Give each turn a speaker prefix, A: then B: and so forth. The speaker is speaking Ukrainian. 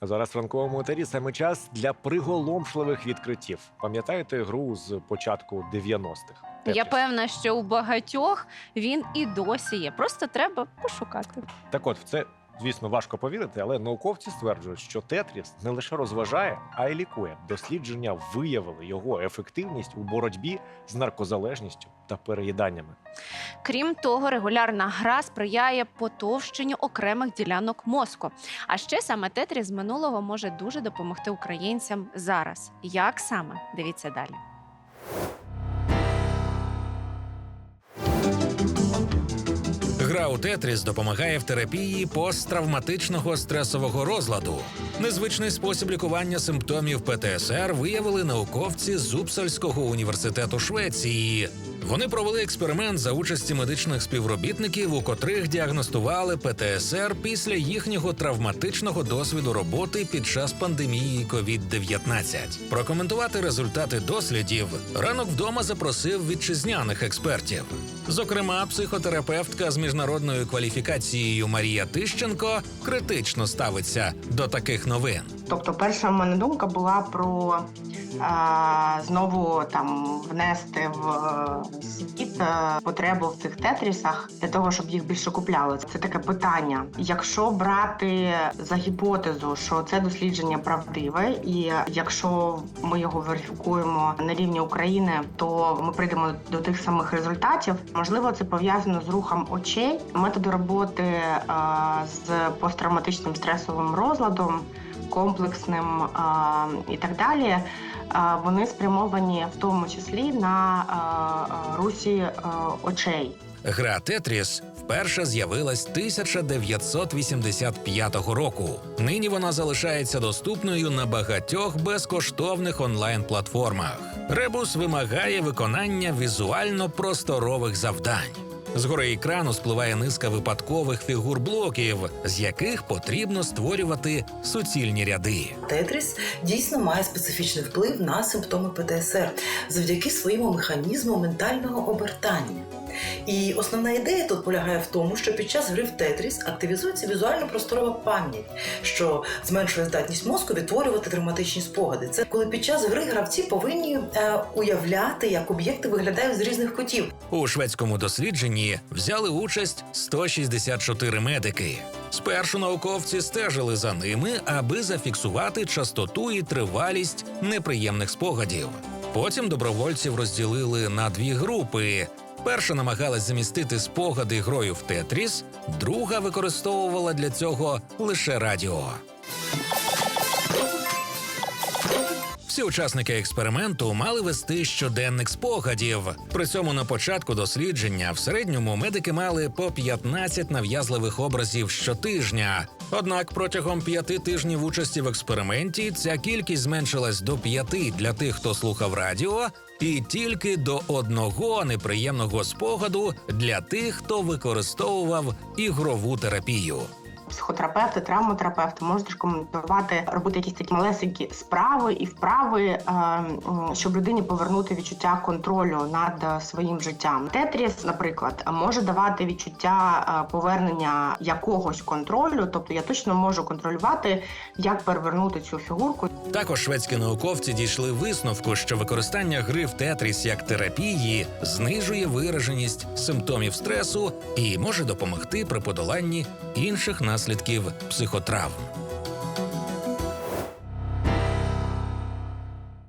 A: А зараз в ранковому етері саме час для приголомшливих відкриттів. Пам'ятаєте гру з початку 90-х?
B: Я певна, що у багатьох він і досі є. Просто треба пошукати.
A: Так от, в це, звісно, важко повірити, але науковці стверджують, що Тетріс не лише розважає, а й лікує. Дослідження виявили його ефективність у боротьбі з наркозалежністю та переїданнями.
B: Крім того, регулярна гра сприяє потовщенню окремих ділянок мозку. А ще саме Тетріс з минулого може дуже допомогти українцям зараз. Як саме? Дивіться далі.
C: Гра у Тетріс допомагає в терапії посттравматичного стресового розладу. Незвичний спосіб лікування симптомів ПТСР виявили науковці з Упсальського університету Швеції. Вони провели експеримент за участі медичних співробітників, у котрих діагностували ПТСР після їхнього травматичного досвіду роботи під час пандемії COVID-19. Прокоментувати результати дослідів ранок вдома запросив вітчизняних експертів. Зокрема, психотерапевтка з міжнародною кваліфікацією Марія Тищенко критично ставиться до таких новин.
D: Тобто, перша в мене думка була про е, знову там внести в е, світ е, потребу в цих тетрісах для того, щоб їх більше купляли. Це таке питання. Якщо брати за гіпотезу, що це дослідження правдиве, і якщо ми його верифікуємо на рівні України, то ми прийдемо до тих самих результатів. Можливо, це пов'язано з рухом очей, методи роботи е, з посттравматичним стресовим розладом комплексним і так далі. Вони спрямовані в тому числі на русі очей.
C: Гра Тетріс вперше з'явилась 1985 року. Нині вона залишається доступною на багатьох безкоштовних онлайн-платформах. Ребус вимагає виконання візуально просторових завдань. Згори екрану спливає низка випадкових фігур блоків, з яких потрібно створювати суцільні ряди.
E: Тетріс дійсно має специфічний вплив на симптоми ПТСР завдяки своєму механізму ментального обертання. І основна ідея тут полягає в тому, що під час гри в Тетріс активізується візуально-просторова пам'ять, що зменшує здатність мозку відтворювати драматичні спогади. Це коли під час гри гравці повинні е, уявляти, як об'єкти виглядають з різних кутів.
C: У шведському дослідженні взяли участь 164 медики. Спершу науковці стежили за ними, аби зафіксувати частоту і тривалість неприємних спогадів. Потім добровольців розділили на дві групи. Перша намагалась замістити спогади грою в Тетріс, друга використовувала для цього лише радіо. Всі учасники експерименту мали вести щоденник спогадів. При цьому на початку дослідження в середньому медики мали по 15 нав'язливих образів щотижня. Однак протягом п'яти тижнів участі в експерименті ця кількість зменшилась до п'яти для тих, хто слухав радіо, і тільки до одного неприємного спогаду для тих, хто використовував ігрову терапію.
D: Психотерапевти, травмотерапевти можуть рекомендувати робити якісь такі малесенькі справи і вправи, е, щоб людині повернути відчуття контролю над е, своїм життям. Тетріс, наприклад, може давати відчуття е, повернення якогось контролю, тобто я точно можу контролювати, як перевернути цю фігурку.
C: Також шведські науковці дійшли висновку, що використання гри в Тетріс як терапії знижує вираженість симптомів стресу і може допомогти при подоланні інших наслідків психотравм.